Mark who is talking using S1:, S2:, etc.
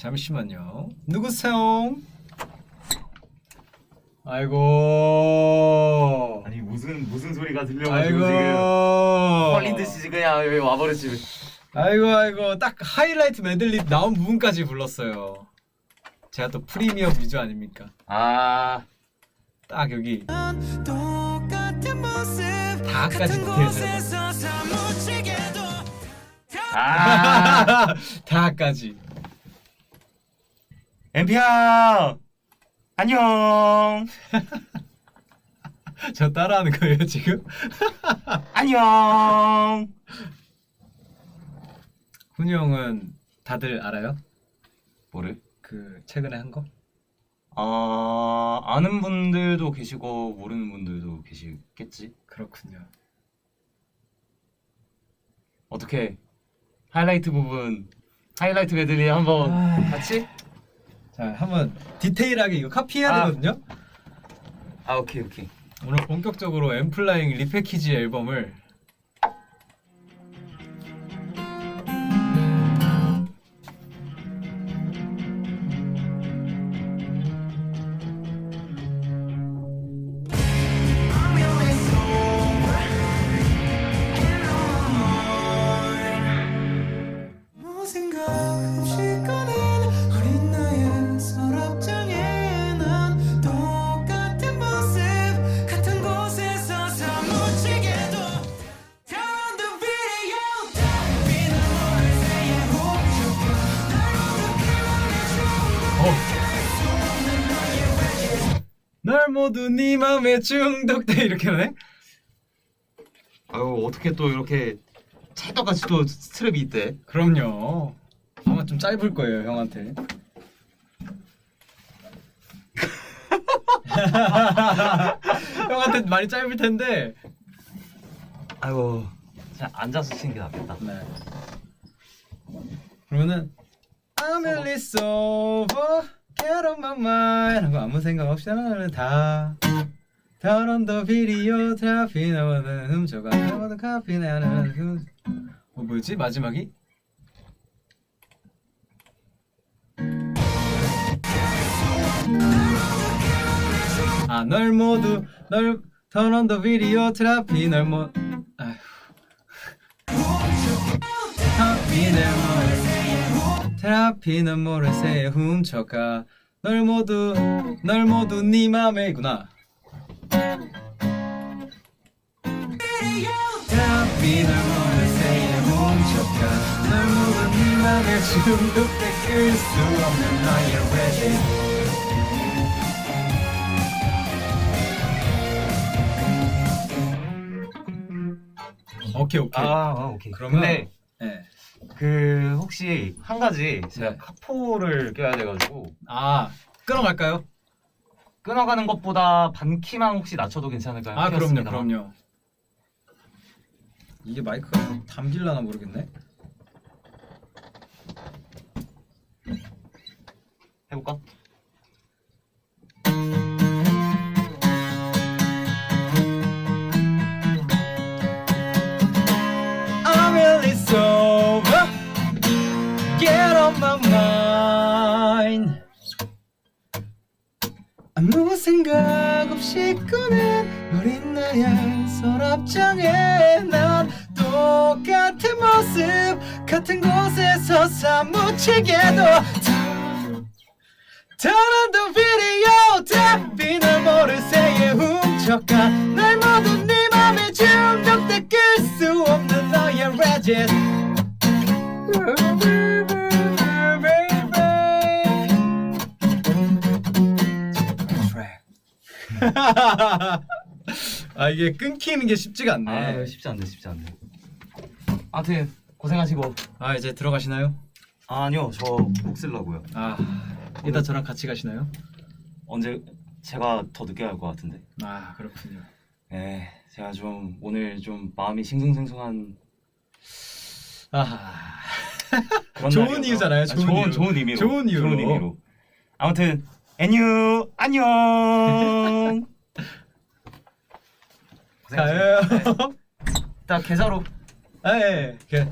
S1: 잠시만요. 누구세요? 아이고.
S2: 아니 무슨 무슨 소리가 들려가지고
S1: 아이고.
S2: 지금 헐린 듯이 그냥 여기 와버렸지.
S1: 아이고 아이고 딱 하이라이트 메들리 나온 부분까지 불렀어요. 제가 또 프리미엄 유저 아닙니까?
S2: 아
S1: 딱 여기
S3: 똑같은 모습
S1: 다까지
S3: 같은 곳에서 사무치게도
S2: 아.
S1: 다까지.
S2: 엠피야 안녕
S1: 저 따라하는 거예요 지금?
S2: 안녕.
S1: 훈이 형은 다들 알아요?
S2: 뭐를?
S1: 그 최근에 한 거?
S2: 아 아는 분들도 계시고 모르는 분들도 계시겠지.
S1: 그렇군요.
S2: 어떻게 하이라이트 부분 하이라이트 메들리 한번
S1: 아.
S2: 같이?
S1: 자 한번 디테일하게 이거 카피해야
S2: 아.
S1: 되거든요.
S2: 아 오케이 오케이.
S1: 오늘 본격적으로 엠플라잉 리패키지 앨범을 모두 네 맘에 중독돼 이렇게 하네?
S2: 아유 어떻게 또 이렇게 찰떡같이 또 스트랩이 있대.
S1: 그럼요. 아마 좀 짧을 거예요 형한테. 형한테 많이 짧을 텐데.
S2: 아이고 그냥 앉아서 치는 게 낫겠다.
S1: 네. 그러면은 I'm little sober, get on my mind 하고 아무 생각 없이 나는 다. Turn on the video, 트래피 나오는 훔쳐가 나오는 카피 나는 훔... 어 뭐였지? 마지막이? 아 널 모두 널 Turn on the video, 트래피 널 모... 아휴. 테라피는 모래새에 테라피는 모래새에 훔쳐가 널 모두 널 모두 네 맘에구나 테라피는 모래새에 훔쳐가 널 모두 네 맘에 중독돼 끌수 없는 너의 외진 오케이 오케이
S2: 아, 아 오케이.
S1: 그러면-
S2: 근데
S1: 네.
S2: 그 혹시 한 가지 제가
S1: 네.
S2: 카포를 껴야 돼가지고
S1: 아 끊어갈까요?
S2: 끊어가는 것보다 반 키만 혹시 낮춰도 괜찮을까요?
S1: 아 그럼요. 그럼요 이게 마이크가 담길라나 모르겠네
S2: 해볼까?
S1: 아무 생각 없이 꺼낸 어린 나의 서랍장에 난 똑같은 모습 같은 곳에서 사무치게도 on the video 답비는 모르새에 훔쳐가 날 모두 네 맘에 중독돼 끌수 없는 너의 regret 아 이게 끊기는 게 쉽지가 않네
S2: 아 쉽지 않네 쉽지 않네. 아무튼 고생하시고.
S1: 아 이제 들어가시나요?
S2: 아, 아니요 저곡 쓰려고요.
S1: 아 이따 저랑 같이 가시나요?
S2: 언제 제가 더 늦게 갈 것 같은데.
S1: 아 그렇군요
S2: 네, 제가 좀 오늘 좀 마음이 싱숭생숭한
S1: 아
S2: 그런
S1: 좋은
S2: 날이어서.
S1: 이유잖아요,
S2: 아,
S1: 좋은
S2: 좋은
S1: 이유.
S2: 좋은 의미로.
S1: 좋은 이유로.
S2: 아무튼 애뉴 안녕.
S1: 가요
S2: 고생하셨습니다. 네. 이따 계좌로
S1: 아, 예, 예. 그,